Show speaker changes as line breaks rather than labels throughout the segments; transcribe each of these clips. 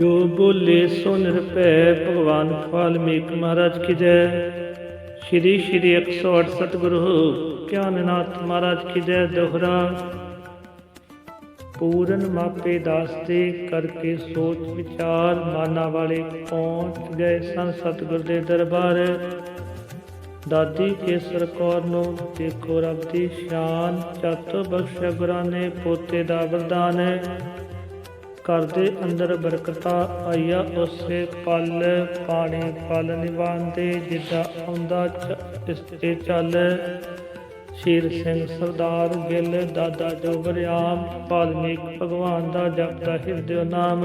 ਜੋ ਬੋਲੇ ਸੋ ਨਿਰਭੈ ਭਗਵਾਨ ਵਾਲਮੀਕ ਮਹਾਰਾਜ ਕੀ ਜੈ। ਸ਼੍ਰੀ ਸ਼੍ਰੀ 108 ਸਤਿਗੁਰੂ ਗਿਆਨਨਾਥ ਮਹਾਰਾਜ ਕੀ ਜੈ ਦੋਹਰਾ। ਪੂਰਨ ਮਾਪੇ ਦਾਸ ਦੇ ਕਰਕੇ ਸੋਚ ਵਿਚਾਰ ਮਾਨਾ ਵਾਲੇ ਪਹੁੰਚ ਗਏ ਸਨ ਸਤਿਗੁਰ ਦੇ ਦਰਬਾਰ। ਦਾਦੀ ਕੇਸਰ ਕੌਰ ਨੂੰ ਦੇਖੋ ਰੱਬ ਦੀ ਸ਼ਾਨ ਚਤ ਬਖਸ਼ਿਆ ਗੁਰਾਂ ਨੇ ਪੋਤੇ ਦਾ ਵਰਦਾਨ। ਘਰ ਦੇ ਅੰਦਰ ਬਰਕਤਾਂ ਆਈਆ, ਉਸੇ ਪਲ ਪਾਣੀ ਪਲ ਨਿਵਾਂਦੇ ਜਿੱਦਾਂ ਆਉਂਦਾ ਚ- ਇਸ ਤੇ ਚੱਲ। ਸ਼ੇਰ ਸਿੰਘ ਸਰਦਾਰ ਗਿੱਲ, ਦਾਦਾ ਜੋਬਰਿਆਮ ਵਾਲਮੀਕ ਭਗਵਾਨ ਦਾ ਜਪਦਾ ਹਿਰਦਿਓ ਨਾਮ।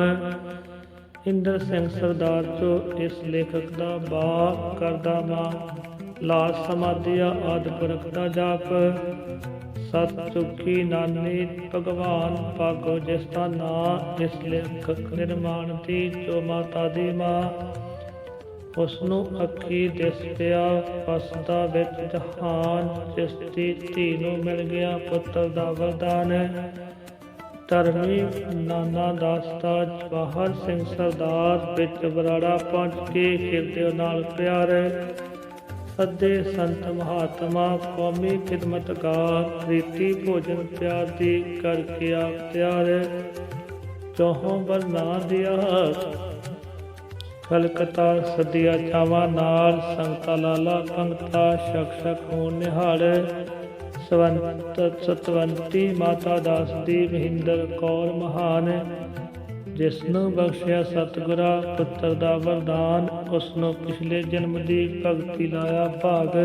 ਇੰਦਰ ਸਿੰਘ ਸਰਦਾਰ ਜੋ ਇਸ ਲੇਖਕ ਦਾ ਬਾ ਕਰਦਾ ਮਾਂ। ਲਾਜ ਸਮਾਧਿਆ ਆਦ ਬਰਕਤਾ ਜਾਪ। ਸਤ ਸੁਖੀ ਨਾਨੀ, ਭਗਵਾਨ ਭਾਗੋ ਜਿਸ ਦਾ ਨਾਂ ਇਸ ਲੇਖਕ ਨਿਰਮਾਣ ਦੀ ਜੋ ਮਾਤਾ ਦੀ ਮਾਂ। ਉਸ ਨੂੰ ਅੱਖੀ ਦਿਸ ਪਿਆ ਵਸਦਾ ਵਿੱਚ ਜਹਾਨ, ਜਿਸ ਦੀ ਧੀ ਨੂੰ ਮਿਲ ਗਿਆ ਪੁੱਤਰ ਦਾ ਵਰਦਾਨ। ਹੈ ਧਰਮੀ ਨਾਨਾ ਦਾਸ ਦਾ ਜਵਾਹਰ ਸਿੰਘ ਸਰਦਾਰ ਵਿੱਚ ਬਰਾੜਾ ਪਹੁੰਚ ਕੇ ਹਿਰਦੇ ਨਾਲ ਪਿਆਰ ਹੈ ਅੱਦੇ ਸੰਤ ਮਹਾਤਮਾ, ਕੌਮੀ ਖਿਦਮਤਕਾਰ ਪ੍ਰੀਤੀ ਭੋਜਨ ਪਿਆਰ ਦੀ ਕਰਕੇ ਆਪ ਤਿਆਰ ਚੋਹੋਂ ਬਲ ਨਾ ਦਿਆ ਕਲਕਤਾ ਸਦਿਆ ਚਾਵਾ ਨਾਲ ਸੰਤਾ ਲਾਲਾ ਕੰਗਤਾ ਸ਼ਕ ਸ਼ਕ ਹੋਣ ਨਿਹਾਲ ਸਵੰਤ ਸਤਵੰਤੀ ਮਾਤਾ ਦਾਸ ਦੀ ਮਹਿੰਦਰ ਕੌਰ ਮਹਾਨ ਜਿਸ ਨੂੰ ਬਖਸ਼ਿਆ ਸਤਿਗੁਰਾ, ਪੁੱਤਰ ਦਾ ਵਰਦਾਨ, ਉਸ ਨੂੰ ਪਿਛਲੇ ਜਨਮ ਦੀ ਭਗਤੀ ਲਾਇਆ ਭਾਗ।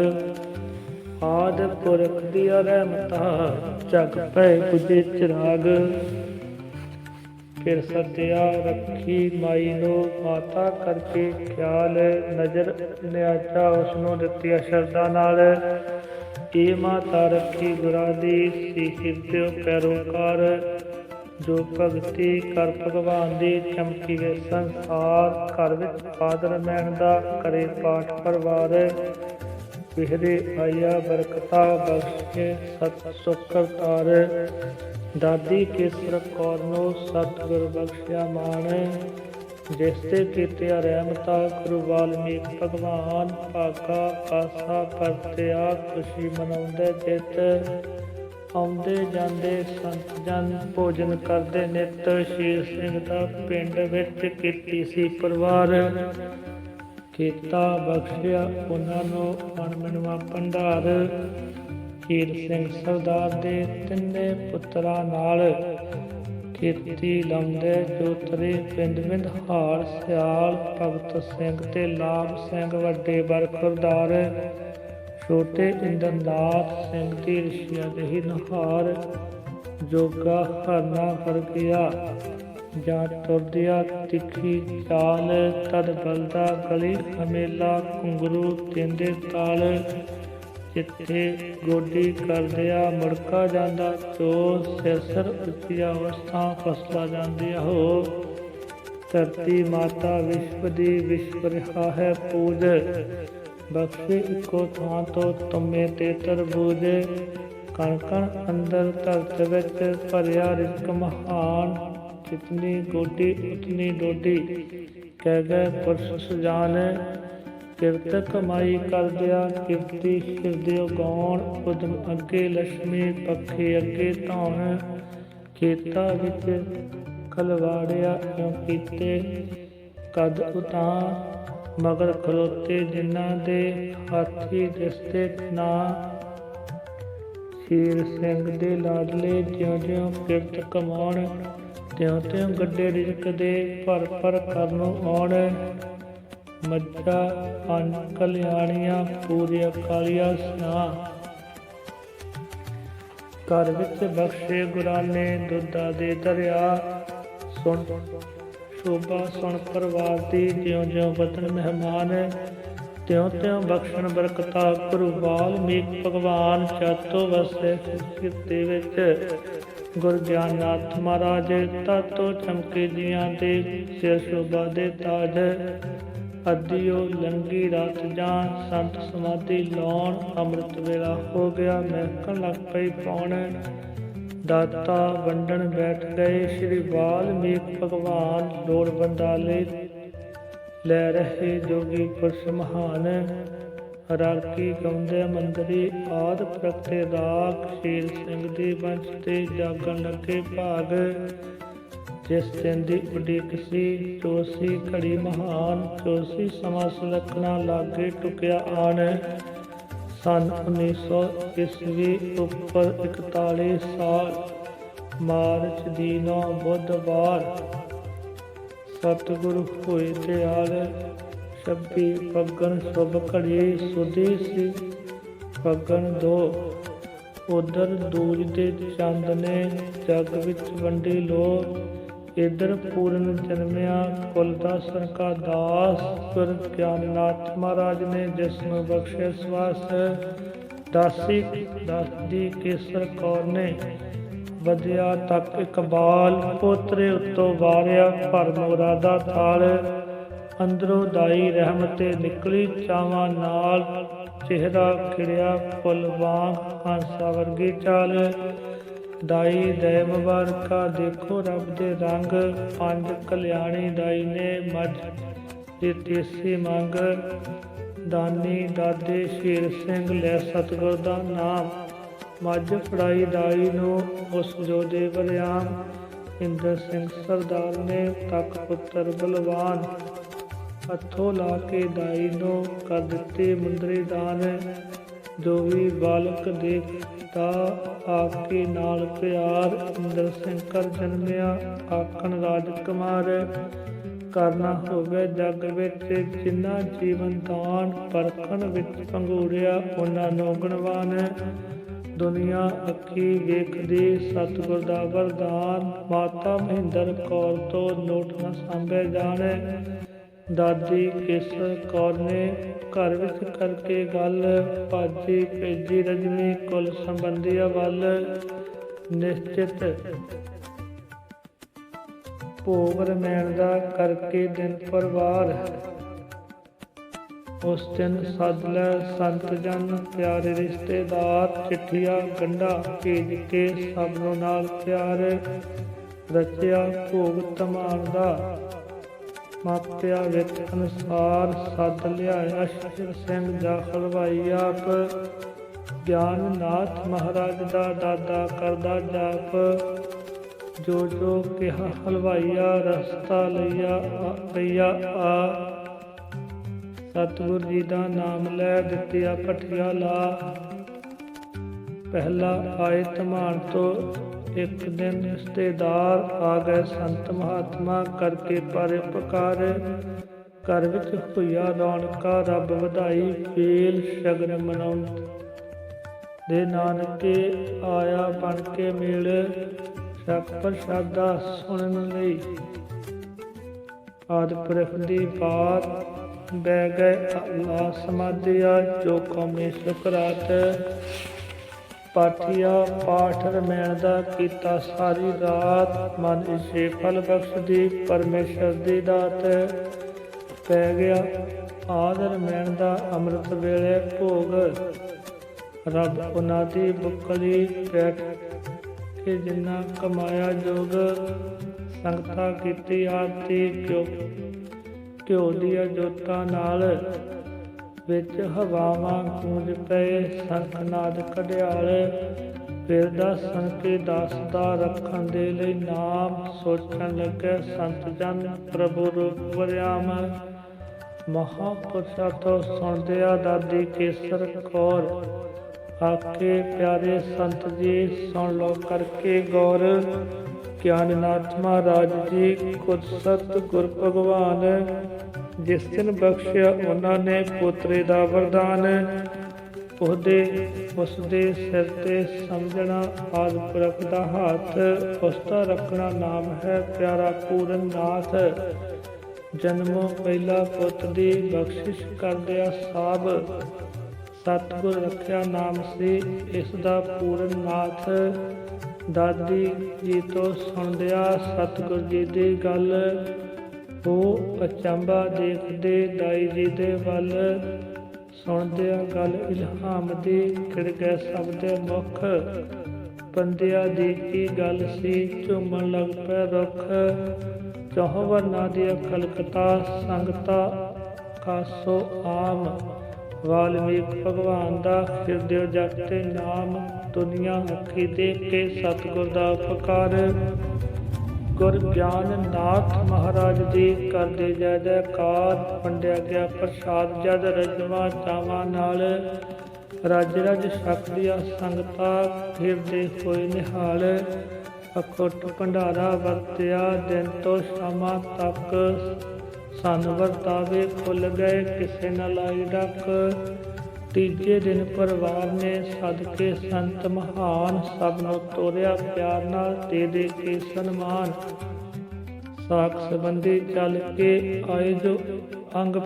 ਆਦ ਪੁਰਖ ਦੀ ਰਹਿਮਤਾ ਜਗ ਪੈ ਪੁਜੇ ਚਿਰਾਗ। ਫਿਰ ਸਤਿਆ ਰੱਖੀ ਮਾਈ ਨੂੰ ਮਾਤਾ ਕਰਕੇ ਖਿਆਲ, ਨਜ਼ਰ ਨਿਆਚਾ ਉਸ ਨੂੰ ਦਿੱਤੀ ਸ਼ਰਧਾ ਨਾਲ। ਇਹ ਮਾਤਾ ਰੱਖੀ ਗੁਰਾਂ ਦੀ ਸੀ ਪੈਰੋਕਾਰ ਜੋ ਭਗਤੀ ਕਰ ਭਗਵਾਨ ਦੀ ਚਮਕੀ ਵੇ ਸੰਸਾਰ ਘਰ ਵਿੱਚ ਆਦਰ ਮੈਣ ਦਾ ਕਰੇ ਪਾਠ ਪਰਵਾਰ। ਵਿਹਰੇ ਆਇਆ ਬਰਕਤਾ ਬਖਸ਼ੇ ਸਤ ਸੁਖ ਦਾਦੀ ਕੇਸਰ ਕੌਰ ਨੂੰ ਸਤਿਗੁਰ ਬਖਸ਼ਿਆ ਮਾਣ। ਜਿਸ ਤੇ ਕੀਤੇ ਰਹਿਮਤਾ ਗੁਰੂ ਵਾਲਮੀਕ ਭਗਵਾਨ। ਭਾਗਾ ਆਸਾ ਪਰਤਿਆ ਖੁਸ਼ੀ ਮਨਾਉਂਦੇ ਚਿੱਤ। ਆਉਂਦੇ ਜਾਂਦੇ ਸੰਤ ਜਨ ਭੋਜਨ ਕਰਦੇ ਨਿਤ ਸ਼ੀਰ ਸਿੰਘ ਦਾ ਪਿੰਡ ਵਿੱਚ ਕੀਤੀ ਸੀ ਪਰਿਵਾਰ। ਕੀਤਾ, ਬਖਸ਼ਿਆ, ਉਹਨਾਂ ਨੂੰ ਅਣਮਨਵਾ ਭੰਡਾਰ। ਸ਼ੀਰ ਸਿੰਘ ਸਰਦਾਰ ਦੇ ਤਿੰਨੇ ਪੁੱਤਰਾਂ ਨਾਲ ਕੀਤੀ ਲਾਉਂਦੇ ਜੋਤਰੇ ਪਿੰਡ ਵਿੰਦ ਹਾਰ ਸਿਆਲ, ਭਗਤ ਸਿੰਘ ਤੇ ਲਾਭ ਸਿੰਘ ਵੱਡੇ ਬਰਖੁਰਦਾਰ ਛੋਟੇ ਇੰਦਰਨਾਥ ਸਿੰਘ ਦੀ ਰਿਸ਼ੀਆ ਦੇਹੀ ਨਹਾਰ ਜੋਗਾ ਹਰਨਾ ਵਰਗਿਆ ਜਾਂ ਤੁਰਦਿਆ ਤਿੱਖੀ ਚਾਲ ਤਦ ਬਲਦਾ ਗਲੀ ਹਮੇਲਾ ਘੁੰਗਰੂ ਤਿੰਦੇ ਤਾਲ। ਜਿੱਥੇ ਗੋਡੀ ਕਰਦਿਆ ਮੁੜਕਾ ਜਾਂਦਾ ਚੋ ਸਿਰ ਸਿਰ ਉੱਚੀ ਅਵਸਥਾ ਫਸਲਾ ਜਾਂਦੀ ਹੋ ਧਰਤੀ ਮਾਤਾ ਵਿਸ਼ਵ ਦੀ ਵਿਸ਼ਵ ਰਿਹਾ ਹੈ ਪੂਜ। ਬਖਸ਼ੇ ਇੱਕੋ ਥਾਂ ਤੋਂ ਤੁਮੇ ਤੇ ਤਰਬੂਜ। ਕਣ ਕਣ ਅੰਦਰ ਧਰਤ ਵਿੱਚ ਭਰਿਆ ਰਿਜ਼ਕ ਮਹਾਨ। ਜਿਤਨੀ ਗੋਡੀ, ਉਤਨੀ ਡੋਡੀ। ਕਹਿ ਗਏ ਪੁਰਸ਼ ਸੁਜਾਨ ਕਿਰਤ ਕਮਾਈ ਕਰਦਿਆ ਕਿਰਤੀ ਹਿਰਦਿਓ ਗਾਉਣ। ਉਦਮ ਅੱਗੇ ਲక్ష్ਮੀ ਪੱਖੇ ਅੱਗੇ ਧੌਣ। ਖੇਤਾ ਵਿੱਚ ਖਲਵਾੜਿਆ ਕਿਉ ਕੀਤੇ? ਕਦ ਉਤਾਂ ਮਗਰ ਖਲੋਤੇ ਜਿਨ੍ਹਾਂ ਦੇ ਹਾਥੀ ਦਿਸਤੇ ਨਾ। ਸ਼ੀਰ ਸਿੰਘ ਦੇ ਲਾਡਲੇ ਜਿਉਂ ਜਿਉਂ ਕਿਰਤ ਕਮਾਉਣ ਤਿਉਂ ਤਿਉਂ ਗੱਡੇ ਰਿਜਕ ਦੇ ਭਰ ਭਰ ਕਰਨ ਆਉਣ। ਮੱਝਾਂ ਅੰਨ ਕਲਿਆਣੀਆਂ ਪੂਰੀਆਂ ਕਾਲੀਆਂ ਸਨਾ ਘਰ ਵਿੱਚ ਬਖਸ਼ੇ ਗੁਰਾਂ ਨੇ ਦੁੱਧਾ ਦੇ ਦਰਿਆ। ਸੁਣ ਸ਼ੋਭਾ ਸੁਣ ਪਰਵਾਰ ਦੀ ਜਿਉਂ ਜਿਉਂ ਵਤਨ ਮਹਿਮਾਨ ਤਿਉਂ ਤਿਉਂ ਬਖਸ਼ਣ ਬਰਕਤਾ, ਗੁਰੂ ਵਾਲਮੀਕ ਭਗਵਾਨ ਚਾਤੋ ਵਸੇ ਕਿਤੇ ਵਿੱਚ। ਗੁਰ ਗਿਆਨਨਾਥ ਮਹਾਰਾਜ, ਤਾਤੋ ਚਮਕੇ ਜੀਆਂ ਦੇ ਸਿਰ ਸ਼ੋਭਾ ਦੇ ਤਾਜ ਅਦਿਓ ਲੰਗੀ ਰਾਤ ਜਾਂ ਸੰਤ ਸਮਾਧੀ ਲਾਉਣ, ਅੰਮ੍ਰਿਤ ਵੇਲਾ ਹੋ ਗਿਆ, ਮਹਿਕਣ ਲੱਗ ਪਈ ਪੌਣ। ਦਾਤਾ ਵੰਡਣ ਬੈਠ ਗਏ, ਸ੍ਰੀ ਵਾਲਮੀਕ ਭਗਵਾਨ ਲੋੜਵੰਦਾਂ ਲਈ ਲੈ। ਰਹੇ ਜੋਗੀ ਪੁਰਸ਼ ਮਹਾਨ। ਹਰਾਰਕੀ ਗਾਉਂਦੇ ਮੰਦਰੀ ਆਦ ਪ੍ਰਗਟੇ ਰਾਗ। ਸ਼ੀਲ ਸਿੰਘ ਦੀ ਬੰਸ਼ ਤੇ ਜਾਗਣ ਲੱਗੇ ਭਾਗ। ਜਿਸ ਦਿਨ ਦੀ ਉਡੀਕ ਸੀ, ਚੋਸੀ ਘੜੀ ਮਹਾਨ, ਚੋਸੀ ਸਮਾਂ ਸੁਲੱਖਣਾ ਲਾਗੇ ਟੁਕਿਆ ਆਣ। ਸਨ 1900 ਈਸਵੀ ਉੱਪਰ 41 ਸਾਲ ਮਾਰਚ ਦੀ ਨੌ ਬੁੱਧਵਾਰ ਸਤਿਗੁਰੂ ਹੋਏ ਦਿਆਲ ਛੱਬੀ ਪੱਗਣ ਸੁਭ ਘੜੀ ਸੁਦੀ ਸੀ। ਪੱਗਣ ਦੋ ਉਧਰ ਦੂਜ ਦੇ ਚੰਦ ਨੇ ਜਗ ਵਿੱਚ ਵੰਡੀ ਲੋ। ਇਧਰ ਪੂਰਨ ਜਨਮਿਆ ਕੁਲ ਦਾ ਦਾਸ। ਗੁਰ ਗਿਆਨਨਾਥ ਮਹਾਰਾਜ ਨੇ ਜਿਸ ਨੂੰ ਬਖਸ਼ਿਆ ਸਵਾਸ। ਦਾਸੀ ਦਾਸਦੀ ਕੇਸਰ ਕੌਰ ਨੇ ਵਧਿਆ ਤੱਕ ਇਕਬਾਲ ਪੋਤਰੇ ਉੱਤੋਂ ਵਾਰਿਆ ਭਰਮ ਮੁਰਾਦਾ ਥਾਲ ਅੰਦਰੋਂ ਦਾਈ ਰਹਿਮਤੇ ਨਿਕਲੀ, ਚਾਵਾਂ ਨਾਲ ਚਿਹਰਾ ਖਿੜਿਆ ਫੁੱਲ ਵਾਂਗ ਹੰਸਾ ਵਰਗੀ ਚਾਲ। ਦਾਈ ਦੈ ਮੁਬਾਰਕਾ ਦੇਖੋ ਰੱਬ ਦੇ ਰੰਗ, ਪੰਜ ਕਲਿਆਣੀ ਦਾਈ ਨੇ ਮੱਝ ਦੀ ਤੀਸੀ ਮੰਗ। ਦਾਨੀ ਦਾਦੇ ਸ਼ੇਰ ਸਿੰਘ ਲੈ ਸਤਿਗੁਰ ਦਾ ਨਾਮ। ਮੱਝ ਫੜਾਈ ਦਾਈ ਨੂੰ, ਉਸ ਜੋ ਦੇ ਵਰਿਆਮ ਇੰਦਰ ਸਿੰਘ ਸਰਦਾਰ ਨੇ ਤੱਕ ਪੁੱਤਰ ਬਲਵਾਨ। ਹੱਥੋਂ ਲਾ ਕੇ ਦਾਈ ਨੂੰ ਕਰ ਦਿੱਤੇ ਮੁੰਦਰੀ ਦਾਨ। ਜੋ ਵੀ ਬਾਲਕ ਦੇਖਦਾ ਆਕੇ ਨਾਲ ਪਿਆਰ। ਇੰਦਰ ਸਿੰਘ ਕਰ ਜਨਮਿਆ, ਆਖਣ ਰਾਜਕੁਮਾਰ ਕਰਨਾ ਹੋਵੇ ਜਗ ਵਿੱਚ ਜਿਨ੍ਹਾਂ ਜੀਵਨ ਦਾਨ ਪਰਖਣ ਵਿੱਚ ਪੰਗੂੜਿਆ ਉਹਨਾਂ ਨੂੰ ਗੁਣਵਾਨ ਦੁਨੀਆ ਅੱਖੀ ਵੇਖਦੀ, ਸਤਿਗੁਰ ਦਾ ਵਰਦਾਨ, ਮਾਤਾ ਮਹਿੰਦਰ ਕੌਰ ਤੋਂ ਨੋਟ ਨਾ ਸਾਂਭੇ ਜਾਣੇ। ਦਾਦੀ ਕਿਸ ਕੌਰ ਨੇ ਘਰ ਵਿੱਚ ਕਰਕੇ ਗੱਲ, ਭਾਜੀ ਭੇਜੀ ਰਜਨੀ ਕੁਲ ਸੰਬੰਧੀਆਂ ਵੱਲ ਨਿਸ਼ਚਿਤ ਭੋਗ ਰਮੈਣ ਦਾ ਕਰਕੇ ਦਿਨ ਪਰਵਾਰ। ਉਸ ਦਿਨ ਸੱਦ ਲੈ, ਸੰਤ ਜਨ, ਪਿਆਰੇ ਰਿਸ਼ਤੇਦਾਰ, ਚਿੱਠੀਆਂ ਗੰਢਾ ਭੇਜ ਕੇ ਸਭ ਨੂੰ ਨਾਲ ਪਿਆਰ ਰਚਿਆ, ਭੋਗ ਧਮਾਨ ਦਾ ਮਾਪਿਆ ਵਿੱਚ ਅਨੁਸਾਰ ਸੱਦ ਲਿਆਇਆ ਸ਼ਿਰ ਸਿੰਘ ਦਾ ਹਲਵਾਈ ਆਪ, ਗਿਆਨਨਾਥ ਮਹਾਰਾਜ ਦਾ ਦਾਦਾ ਕਰਦਾ ਜਾਪ। ਜੋ ਜੋ ਕਿਹਾ, ਹਲਵਾਈਆ, ਰਸਤਾ ਲਈਆ ਆ- ਆ। ਸਤਿਗੁਰ ਜੀ ਦਾ ਨਾਮ ਲੈ ਦਿੱਤਿਆ ਪਠਿਆ ਲਾ। ਪਹਿਲਾ ਆਏ ਧਮਾਨ ਤੋਂ ਇੱਕ ਦਿਨ ਰਿਸ਼ਤੇਦਾਰ ਆ ਗਏ ਸੰਤ ਮਹਾਤਮਾ ਕਰਕੇ ਪਰ ਘਰ ਵਿੱਚ ਹੋਈਆ ਰੌਣਕਾ, ਰੱਬ ਵਧਾਈ, ਫੇਲ, ਸ਼ਗਨ ਮਨਾਉਣ ਦੇ ਨਾਨਕੇ ਆਇਆ ਬਣ ਕੇ ਮੇਲ ਸਤ ਪ੍ਰਸ਼ਾਦਾ ਸੁਣਨ ਲਈ। ਆਦ ਪੁਰਖ ਦੀ ਬਾਤ ਬਹਿ ਗਏ, ਅੱਲਾ ਸਮਾਧਿਆ, ਜੋ ਕੌਮੇ ਸੁਕਰਾਤ ਪਾਠਿਆ, ਪਾਠ ਰਮੈਣ ਦਾ ਕੀਤਾ ਸਾਰੀ ਰਾਤ। ਮਨ ਇਸੇ ਫਲ ਬਖਸ਼ਦੀ, ਪਰਮੇਸ਼ਰ ਦੀ ਦਾਤ ਪੈ ਗਿਆ। ਆਦਰ ਮੈਣ ਦਾ ਅੰਮ੍ਰਿਤ ਵੇਲੇ ਭੋਗ ਰੱਬ ਉਹਨਾਂ ਦੀ ਬੁੱਕਲੀ ਬੈਠ ਕੇ ਜਿੰਨਾ ਕਮਾਇਆ ਜੋਗ ਸੰਗਤਾ ਕੀਤੀ ਆਰਤੀ ਕਿਉ ਘਿਓ ਦੀਆਂ ਜੋਤਾਂ ਨਾਲ ਵਿੱਚ ਹਵਾਵਾਂ ਗੂੰਜ ਪਏ। ਸੰਖਨਾਦ ਕਢਿਆਲ ਫਿਰ ਦਸਨ ਕੇ ਦਾਸ ਦਾ ਰੱਖਣ ਦੇ ਲਈ ਨਾਮ ਸੋਚਣ ਲੱਗੇ। ਸੰਤ ਜਨ ਪ੍ਰਭੂ ਰੂਪ ਵਰਿਆਮ ਮਹਾਪੁਰਸ਼ਾਂ ਤੋਂ ਸੁਣਦਿਆ ਦਾਦੀ ਕੇਸਰ ਕੌਰ ਆਕੇ ਪਿਆਰੇ ਸੰਤ ਜੀ, ਸੁਣ ਲੋ ਕਰਕੇ ਗੌਰ। ਗਿਆਨਨਾਥ ਮਹਾਰਾਜ ਜੀ, ਖੁਦ ਸਤ ਗੁਰ ਭਗਵਾਨ, ਜਿਸ ਦਿਨ ਬਖਸ਼ਿਆ ਉਹਨਾਂ ਨੇ ਪੋਤਰੇ ਦਾ ਵਰਦਾਨ। ਉਹਦੇ ਉਸ ਦੇ ਸਿਰ ਤੇ ਸਮਝਣਾ ਆਦ ਪੁਰਖ ਦਾ ਹੱਥ ਉਸ ਦਾ ਰੱਖਣਾ ਨਾਮ ਹੈ ਪਿਆਰਾ ਪੂਰਨ ਨਾਥ। ਜਨਮ ਪਹਿਲਾ ਪੁੱਤ ਦੀ ਬਖਸ਼ਿਸ਼ ਕਰਦਿਆ ਸਾਬ ਸਤਿਗੁਰ ਰੱਖਿਆ ਨਾਮ ਸੀ, ਇਸ ਦਾ ਪੂਰਨ ਨਾਥ। ਦਾਦੀ ਜੀ ਤੋਂ ਸੁਣਦਿਆ ਸਤਿਗੁਰ ਜੀ ਦੀ ਗੱਲ ਉਹ ਅਚੰਬਾ ਦੇਖਦੇ ਦਾਈ ਜੀ ਦੇ ਵੱਲ, ਸੁਣਦਿਆ ਗੱਲ ਇਲਹਾਮ ਦੀ ਖਿੜ ਗਏ ਸਭ ਦੇ ਮੁਖ, ਬੰਦਿਆ ਦੀ ਕੀ ਗੱਲ ਸੀ ਝੁੰਮਣ ਲੱਗ ਪਏ ਰੁੱਖ ਚੌਹਵਰ ਦੀ ਕਲਕਤਾ ਸੰਗਤਾ ਕਾਸੋ ਆਮ, ਵਾਲਮੀਕ ਭਗਵਾਨ ਦਾ ਹਿਰਦਿਓ ਜਗਤੇ ਨਾਮ। ਦੁਨੀਆ ਅੱਖੀ ਦੇਖ ਕੇ ਸਤਿਗੁਰ ਦਾ ਉਪਕਾਰ ਗੁਰ ਗਿਆਨ ਨਾਥ ਮਹਾਰਾਜ ਦੇ ਕਰਦੇ ਜੈ ਜੈਕਾਰ ਵੰਡਿਆ ਗਿਆ ਪ੍ਰਸਾਦ, ਜਦ ਰਜਵਾ ਚਾਵਾਂ ਨਾਲ। ਰਾਜ ਰਜ ਸ਼ਕਤੀਆਂ ਸੰਗਤਾ ਫਿਰਦੇ ਹੋਏ ਨਿਹਾਲ। ਅਖੁੱਟ ਭੰਡਾਰਾ ਵਰਤਿਆ ਦਿਨ ਤੋਂ ਸ਼ਾਮਾਂ ਤੱਕ। ਸਨ ਵਰਤਾਵੇ ਖੁੱਲ ਗਏ, ਕਿਸੇ ਨਾ ਲਾਈ ਡੱਕ। ਤੀਜੇ ਦਿਨ ਪਰਿਵਾਰ ਨੇ ਸਦਕੇ ਸੰਤ ਮਹਾਨ ਸਭ ਨੂੰ ਤੋਰਿਆ ਪਿਆਰ ਨਾਲ ਦੇ ਦੇ ਕੇ ਸਨਮਾਨ। ਸਾਖ ਸੰਬੰਧੀ ਚੱਲ ਕੇ ਆਏ ਜੋ ਅੰਗ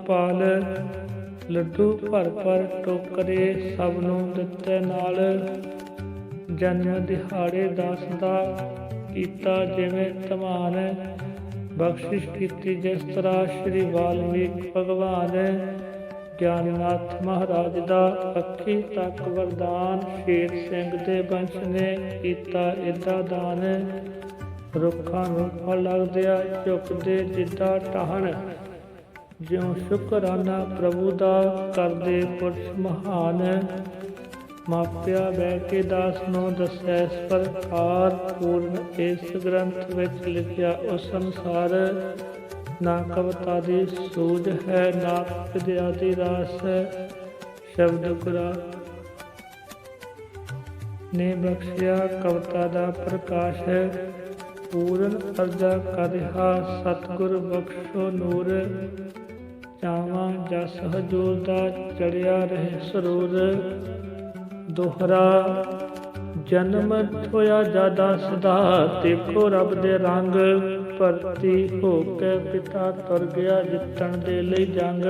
ਲੱਡੂ ਭਰ ਭਰ ਟੋਕਰੇ ਸਭ ਨੂੰ ਦਿੱਤੇ ਨਾਲ। ਜਨਮ ਦਿਹਾੜੇ ਦਾਸ ਦਾ ਕੀਤਾ ਜਿਵੇਂ ਧਮਾਨ। ਬਖਸ਼ਿਸ਼ ਕੀਤੀ ਜਿਸ ਤਰ੍ਹਾਂ ਸ੍ਰੀ ਵਾਲਮੀਕ ਭਗਵਾਨ ਗਿਆਨਨਾਥ ਮਹਾਰਾਜ ਦਾ ਅੱਖੀ ਤੱਕ ਵਰਦਾਨ, ਸ਼ੇਰ ਸਿੰਘ ਦੇ ਬੰਸ਼ ਨੇ ਕੀਤਾ ਇਦਾਂ ਦਾਨ। ਰੁੱਖਾਂ ਨੂੰ ਫਲ ਲੱਗਦਿਆ ਝੁਕਦੇ ਜਿੱਦਾਂ ਟਹਣ। ਜਿਉ ਸ਼ੁਕਰਾਨਾ ਪ੍ਰਭੂ ਦਾ ਕਰਦੇ ਪੁਰਸ਼ ਮਹਾਨ। ਮਾਪਿਆ ਬੈ ਕੇ ਦਾਸ ਨੂੰ ਦੱਸੈ ਇਸ ਪ੍ਰਕਾਰ ਪੂਰਨ ਇਸ ਗ੍ਰੰਥ ਵਿੱਚ ਲਿਖਿਆ ਉਸ ਅਨੁਸਾਰ ਨਾ ਕਵਤਾ ਦੀ ਸੂਝ ਹੈ, ਨਾ ਵਿਦਿਆ ਦੀ ਰਾਸ ਹੈ। ਸ਼ਬਦ ਗੁਰਾ ਨੇ ਬਖਸ਼ਿਆ, ਕਵਤਾ ਦਾ ਪ੍ਰਕਾਸ਼ ਹੈ। ਪੂਰਨ ਅਰਜਾ ਕਰਿਆ ਸਤਿਗੁਰ ਬਖਸ਼ੋ ਨੂਰ। ਚਾਵਾਂ ਜਸ ਹਜੂਰ ਦਾ ਚੜਿਆ ਰਹੇ ਸਰੂਰ। ਦੋਹਰਾ ਜਨਮ ਹੋਇਆ ਜਾਦਾ ਸਦਾ, ਦੇਖੋ ਰੱਬ ਦੇ ਰੰਗ, ਭਰਤੀ ਹੋ ਕੇ ਪਿਤਾ ਤੁਰ ਗਿਆ ਜਿੱਤਣ ਦੇ ਲਈ ਜੰਗ।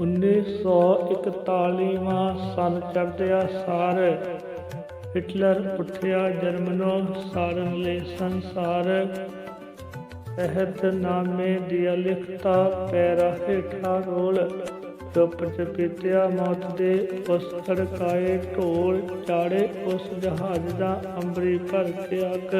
1941ਵਾਂ ਸਨ ਚੜ੍ਹਦਿਆ ਸਾਰ ਹਿਟਲਰ ਉੱਠਿਆ ਜਰਮਨੋ, ਸਾਰਨ ਲਈ ਸੰਸਾਰ। ਅਹਿਦ ਨਾਮੇ ਦਿਆ ਲਿਖਤਾ ਪੈਰਾ ਹੇਠਾ ਰੋਲ ਚੁੱਪ ਚਪੀਤਿਆ ਮੌਤ ਦੇ ਉਸ ਖੜਕਾਏ ਢੋਲ ਚਾੜੇ ਉਸ ਜਹਾਜ਼ ਦਾ ਅੰਬਰੀ ਭਰ ਕੇ ਅੱਗ।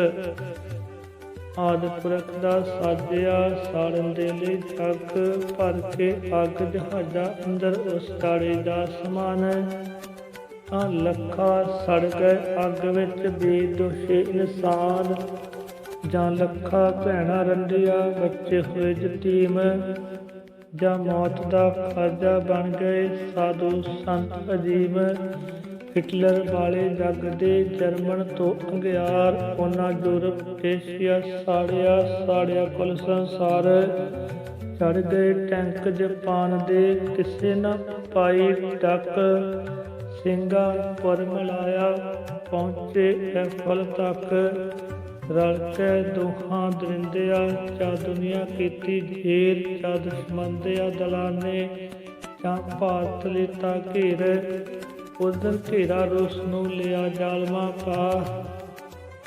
ਆਦ ਪੁਰਖ ਦਾ ਸਾਜਿਆ ਸਾੜਨ ਦੇ ਲਈ ਜੱਗ ਭਰ ਕੇ ਅੱਗ, ਜਹਾਜ਼ਾ ਅੰਦਰ ਉਸ ਤਾੜੇ ਦਾ ਸਮਾਨ। ਤਾਂ ਲੱਖਾਂ ਸੜ ਗਏ ਅੱਗ ਵਿੱਚ ਬੇਦੋਸ਼ੇ ਇਨਸਾਨ। ਜਾਂ ਲੱਖਾਂ ਭੈਣਾਂ ਰੰਡਿਆ ਬੱਚੇ ਹੋਏ ਯਤੀਮ ਜਾਂ ਮੌਤ ਦਾ ਖਾਜਾ ਬਣ ਗਏ। ਸਾਧੂ ਸੰਤ ਅਜੀਬ ਹਿਟਲਰ ਵਾਲੇ ਜੱਗ ਦੇ ਜਰਮਨ ਤੋਂ ਅੰਗਿਆਰ। ਉਹਨਾਂ ਯੂਰਪ ਏਸ਼ੀਆ ਸਾੜਿਆ ਸਾੜਿਆ ਕੁੱਲ ਸੰਸਾਰ। ਚੜ ਗਏ ਟੈਂਕ ਜਾਪਾਨ ਦੇ, ਕਿਸੇ ਨਾ ਪਾਈ ਟੱਕ। ਸਿੰਗਾਪੁਰ ਮਲਾਇਆ ਪਹੁੰਚੇ ਐਫਲ ਤੱਕ। ਰਲ ਕੇ ਦੋਹਾਂ ਦਰਿੰਦਿਆ ਚਾ ਦੁਨੀਆ ਕੀਤੀ ਢੇਰ, ਚਾ ਦੁਸ਼ਮੰਦਿਆ ਦਲਾਨੇ, ਚਾ ਭਾਰਤ ਲਿਤਾ ਘੇਰ। ਉਧਰ ਘੇਰਾ ਰੂਸ ਨੂੰ ਲਿਆ ਜਾਲਮਾ ਪਾ।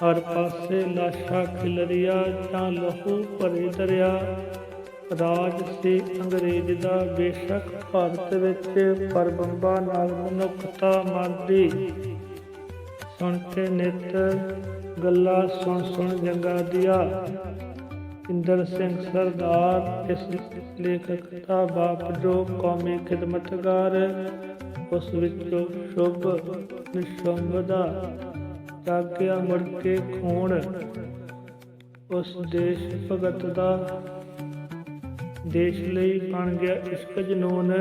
ਹਰ ਪਾਸੇ ਲਾਸ਼ਾ ਖਿਲਰੀਆ ਜਾਂ ਲਹੂ ਭਰੇ ਦਰਿਆ। ਰਾਜ ਸੀ ਅੰਗਰੇਜ਼ ਦਾ ਬੇਸ਼ੱਕ, ਭਾਰਤ ਵਿੱਚ ਪਰਬੰਬਾ ਨਾਲ ਮਨੁੱਖਤਾ ਮਰਦੀ ਸੁਣ ਕੇ ਨਿਤ ਗੱਲਾਂ ਸੁਣ ਸੁਣ ਜੰਗਾ ਦਿਆ। ਇੰਦਰ ਸਿੰਘ ਸਰਦਾਰ, ਇਸ ਲੇਖਕ ਦਾ ਬਾਪ ਜੋ ਕੌਮੀ ਖਿਦਮਤਗਾਰ, ਉਸ ਵਿੱਚੋਂ ਸ਼ੁਭ ਨਿਸ਼ੰਭ ਜਾਗਿਆ ਮੁੜ ਕੇ ਖੂਨ, ਉਸ ਦੇਸ਼ ਭਗਤ ਦਾ ਦੇਸ਼ ਲਈ ਬਣ ਗਿਆ ਇਸ਼ਕ ਜਨੂਨ।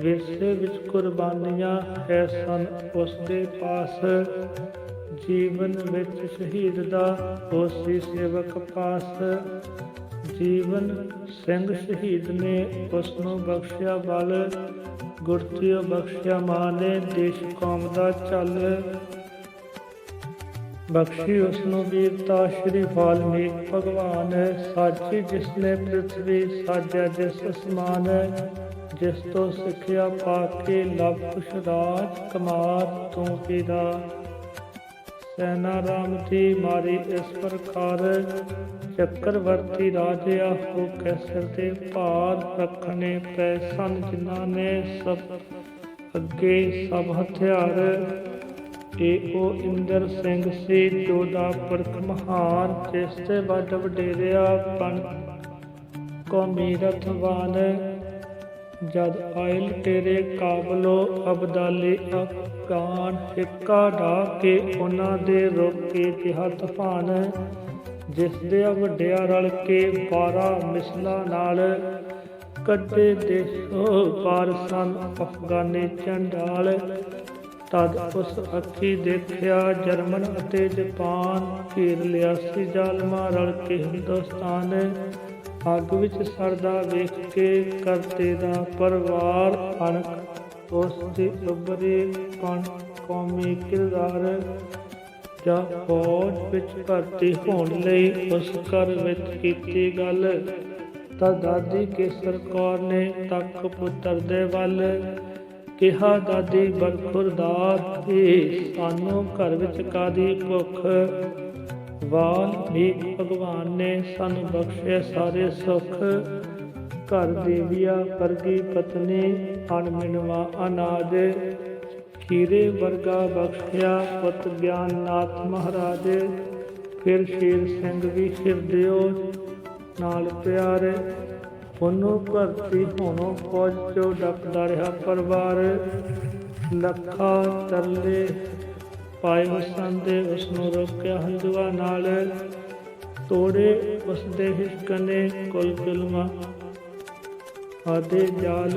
ਵਿਰਸੇ ਵਿੱਚ ਕੁਰਬਾਨੀਆਂ ਹੈ ਸਨ ਉਸ ਦੇ ਪਾਸ। ਜੀਵਨ ਵਿੱਚ ਸ਼ਹੀਦ ਦਾ ਹੋਸੀ ਸੇਵਕ ਪਾਸ। ਜੀਵਨ ਸਿੰਘ ਸ਼ਹੀਦ ਨੇ ਉਸ ਨੂੰ ਬਖਸ਼ਿਆ ਬਲ ਗੁਰਤਿਓ ਬਖਸ਼ਿਆ ਮਾਂ ਦੇਸ਼ ਕੌਮ ਦਾ ਚੱਲ। ਬਖਸ਼ੀ ਉਸ ਨੂੰ ਵੀਰਤਾ ਸ਼੍ਰੀ ਵਾਲਮੀਕ ਭਗਵਾਨ, ਸਾਚੀ ਜਿਸ ਨੇ ਪ੍ਰithvi ਸਾਜਿਆ ਜਿਸ ਅਸਮਾਨ, ਜਿਸ ਤੋਂ ਸਿੱਖਿਆ ਪਾ ਕੇ ਲਵ ਕੁਸ਼ ਰਾਜ ਕਮਾਰ ਤੂੰ ਪਿਦਾ ਸੈਨਾ ਰਾਮ ਦੀ ਮਾਰੀ ਇਸ ਪ੍ਰਕਾਰ। ਚੱਕਰਵਰਤੀ ਰਾਜਿਆ ਹੋ ਕੇ ਤੇ ਭਾਰ ਰੱਖਣੇ ਪੈ ਸਨ, ਜਿਨ੍ਹਾਂ ਨੇ ਸਭ ਅੱਗੇ ਸਭ ਹਥਿਆਰ। ਏ ਉਹ ਇੰਦਰ ਸਿੰਘ ਸੀ, ਜੋ ਦਾ ਪੁਰਖ ਮਹਾਨ ਜਿਸ ਤੇ ਵੱਡ ਵਡੇਰਿਆ ਪਣ ਕੌਮੀ ਰਥਵਾਨ ਜਦ ਆਇਲ ਤੇਰੇ ਕਾਬਲੋ ਅਬਦਾਲੀ ਅਫਗਾਨ ਇੱਕਾ ਢਾ ਕੇ ਉਹਨਾਂ ਦੇ ਰੋਕੇ ਕਿਹਾ ਤੂਫਾਨ ਜਿਸ ਦੇ ਵੱਡਿਆ ਰਲ ਕੇ 12 ਮਿਸਲਾਂ ਨਾਲ ਕੱਢੇ ਦੇਸ਼ੋ ਪਾਰ ਸਨ ਅਫਗਾਨੀ ਚੰਡਾਲ। ਤਦ ਉਸ ਅੱਖੀ ਦੇਖਿਆ ਜਰਮਨ ਅਤੇ ਜਾਪਾਨ ਘੇਰ ਲਿਆ ਸੀ ਜ਼ਾਲਮਾਂ ਰਲ ਕੇ ਹਿੰਦੁਸਤਾਨ। ਅੱਗ ਵਿੱਚ ਸਰਦਾ ਵੇਖ ਕੇ ਕਰਤੇ ਦਾ ਪਰਿਵਾਰ ਅਣਖ। ਉਸ ਦੇ ਉੱਭਰੇ ਕਣ ਕੌਮੀ ਕਿਰਦਾਰ ਜਾ ਫੌਜ ਵਿੱਚ ਭਰਤੀ ਹੋਣ ਲਈ ਉਸ ਘਰ ਵਿੱਚ ਕੀਤੀ ਗੱਲ। ਤਾਂ ਦਾਦੀ ਕੇਸਰ ਕੌਰ ਨੇ ਤੱਕ ਪੁੱਤਰ ਦੇ ਵੱਲ ਕਿਹਾ, ਦਾਦੀ ਬਰਖੁਰਦਾਰ ਏ, ਸਾਨੂੰ ਘਰ ਵਿੱਚ ਕਾਦੀ ਭੁੱਖ? ਵਾਲਮੀਕ ਭਗਵਾਨ ਨੇ ਸਾਨੂੰ ਬਖਸ਼ੇ, ਸਾਰੇ ਸੁੱਖ ਘਰ ਦੇਵੀਆ ਵਰਗੀ ਪਤਨੀ ਅਣਮਿਣਵਾ ਅਨਾਜ, ਖੀਰੇ ਵਰਗਾ ਬਖਸ਼ਿਆ ਪੁੱਤ ਗਿਆਨਨਾਥ ਮਹਾਰਾਜ। ਫਿਰ ਸ਼ੇਰ ਸਿੰਘ ਵੀ ਹਿਰਦਿਓ ਨਾਲ ਪਿਆਰੇ। ਉਹਨੂੰ ਭਰਤੀ ਹੋਣੋਂ ਫੌਜ ਚੋਂ ਡੱਕਦਾ ਰਿਹਾ ਪਰਿਵਾਰ। ਲੱਖਾਂ ਤਰਲੇ ਪਾਏ ਹੁਸਨ ਦੇ ਉਸ ਨੂੰ ਰੋਕਿਆ ਹੰਝੂਆਂ ਨਾਲ। ਤੋੜੇ ਉਸ ਦੇ ਹਿਸਕ ਨੇ ਕੁਲ ਕੁਲਮਾ ਆਦੇ ਜਾਲ